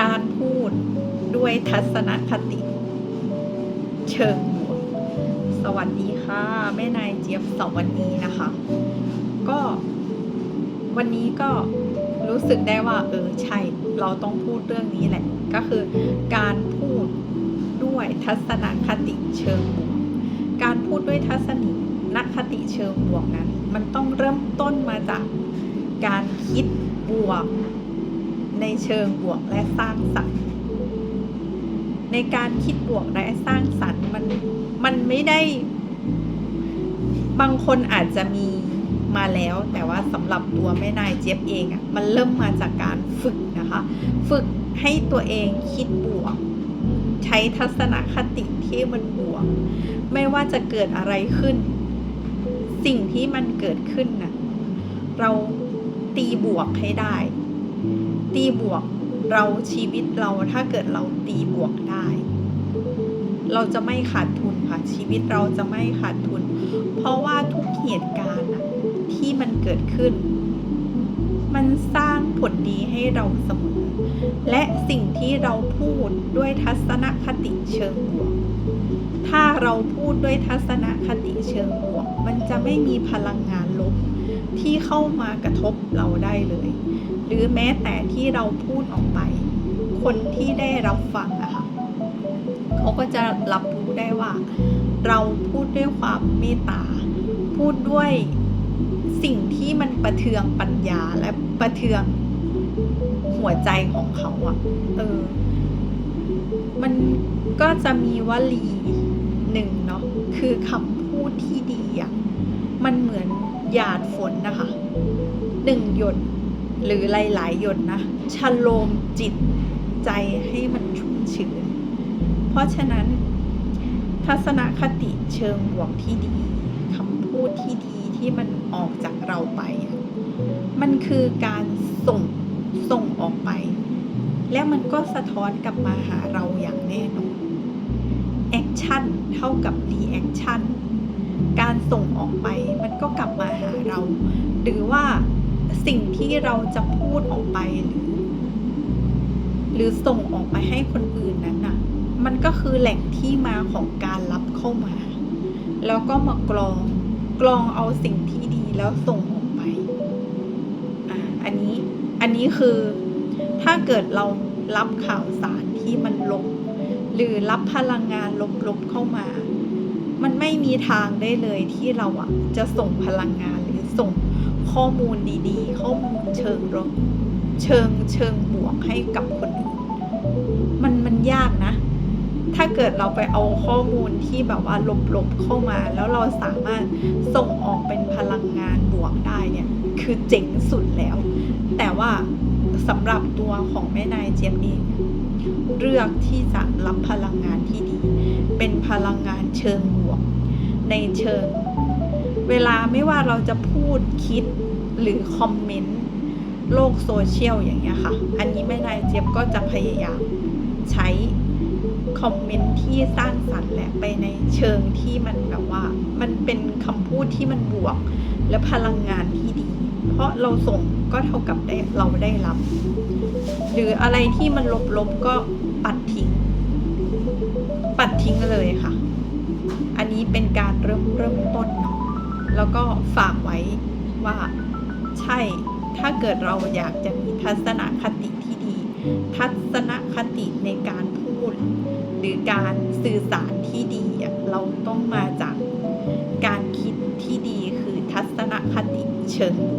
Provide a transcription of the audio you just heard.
การพูดด้วยทัศนคติ เชิงบวกสวัสดีค่ะ แม่นายเจี๊ยบสวัสดีนะคะ ก็วันนี้ก็รู้สึกได้ว่า เออใช่ เราต้องพูดเรื่องนี้แหละ ก็คือการพูดด้วยทัศนคติเชิงบวกการพูดด้วยทัศนคติเชิงบวกนั้น มันต้องเริ่มต้นมาจากการคิดบวก ในเชิงบวกและสร้างสรรค์ ในการคิดบวกและสร้างสรรค์มันมันไม่ได้ บางคนอาจจะมีมาแล้ว แต่ว่าสำหรับตัวแม่นายเจี๊ยบเองอะ่ะมันเริ่มมาจากการฝึกนะคะ ฝึกให้ตัวเองคิดบวก ใช้ทัศนคติที่มันบวก ไม่ว่าจะเกิดอะไรขึ้น สิ่งที่มันเกิดขึ้นน่ะเราตีบวกให้ได้ ตีบวกเราชีวิตเราถ้าเกิดเราตีบวกได้ เราจะไม่ขาดทุนค่ะ ชีวิตเราจะไม่ขาดทุน เพราะว่าทุกเหตุการณ์ที่มันเกิดขึ้น มันสร้างผลดีให้เราเสมอ และสิ่งที่เราพูดด้วยทัศนคติเชิงบวก ถ้าเราพูดด้วยทัศนคติเชิงบวก มันจะไม่มีพลังงาน ที่เข้ามากระทบเราได้เลย หรือแม้แต่ที่เราพูดออกไป คนที่ได้รับฟังอะค่ะเขาก็จะรับรู้ได้ว่า เราพูดด้วยความเมตตา พูดด้วยสิ่งที่มันประเทืองปัญญาและประเทืองหัวใจของเขาอะเออ มันก็จะมีวลีหนึ่งเนาะคือคำพูดที่ดีอะมันเหมือน หยาดฝนนะคะหนึ่งหยดหรือหลายๆหยดนะชโลมจิตใจให้มันชุ่มชื้น เพราะฉะนั้น ทัศนคติเชิงบวกที่ดีคำพูดที่ดีที่มันออกจากเราไป มันคือการส่งส่งออกไป และมันก็สะท้อนกลับมาหาเราอย่างแน่นอนแอคชั่นเท่ากับรีแอคชั่น การส่งออกไปมันก็กลับมาหาเรา หรือว่าสิ่งที่เราจะพูดออกไปหรือ หรือส่งออกไปให้คนอื่นนั้นน่ะ มันก็คือแหล่งที่มาของการรับเข้ามา แล้วก็มากรองกรองเอาสิ่งที่ดีแล้วส่งออกไปอ่าอันนี้อันนี้คือถ้าเกิดเรารับข่าวสารที่มันลบหรือรับพลังงานลบๆเข้ามา มันไม่มีทางได้เลยที่เราอะจะส่งพลังงานหรือส่งข้อมูลดีๆ ข้อมูลเชิงลบเชิงเชิงบวกให้กับคนอื่นมันมันยากนะ ถ้าเกิดเราไปเอาข้อมูลที่แบบว่าลบๆเข้ามา แล้วเราสามารถส่งออกเป็นพลังงานบวกได้เนี่ยคือเจ๋งสุดแล้ว แต่ว่าสำหรับตัวของแม่นายเจี๊ยบเอง เลือกที่จะรับพลังงานที่ดี เป็นพลังงานเชิงบวก ในเชิง เวลาไม่ว่าเราจะพูดคิดหรือคอมเมนต์โลกโซเชียลอย่างเงี้ยค่ะ อันนี้แม่นายเจี๊ยบก็จะพยายามใช้คอมเมนต์ที่สร้างสรรค์และไปในเชิงที่มันแบบว่า มันเป็นคำพูดที่มันบวก และพลังงานที่ดี เพราะเราส่งก็เท่ากับได้เราได้รับ หรืออะไรที่มันลบๆก็ปัดทิ้ง ปัดทิ้งเลยค่ะ อันนี้เป็นการเริ่มเริ่มต้นเนาะแล้วก็ฝากไว้ว่าใช่ถ้าเกิดเราอยากจะมีทัศนคติที่ดี ทัศนคติในการพูด หรือการสื่อสารที่ดีอะเราต้องมาจากการคิดที่ดีคือทัศนคติเชิงบ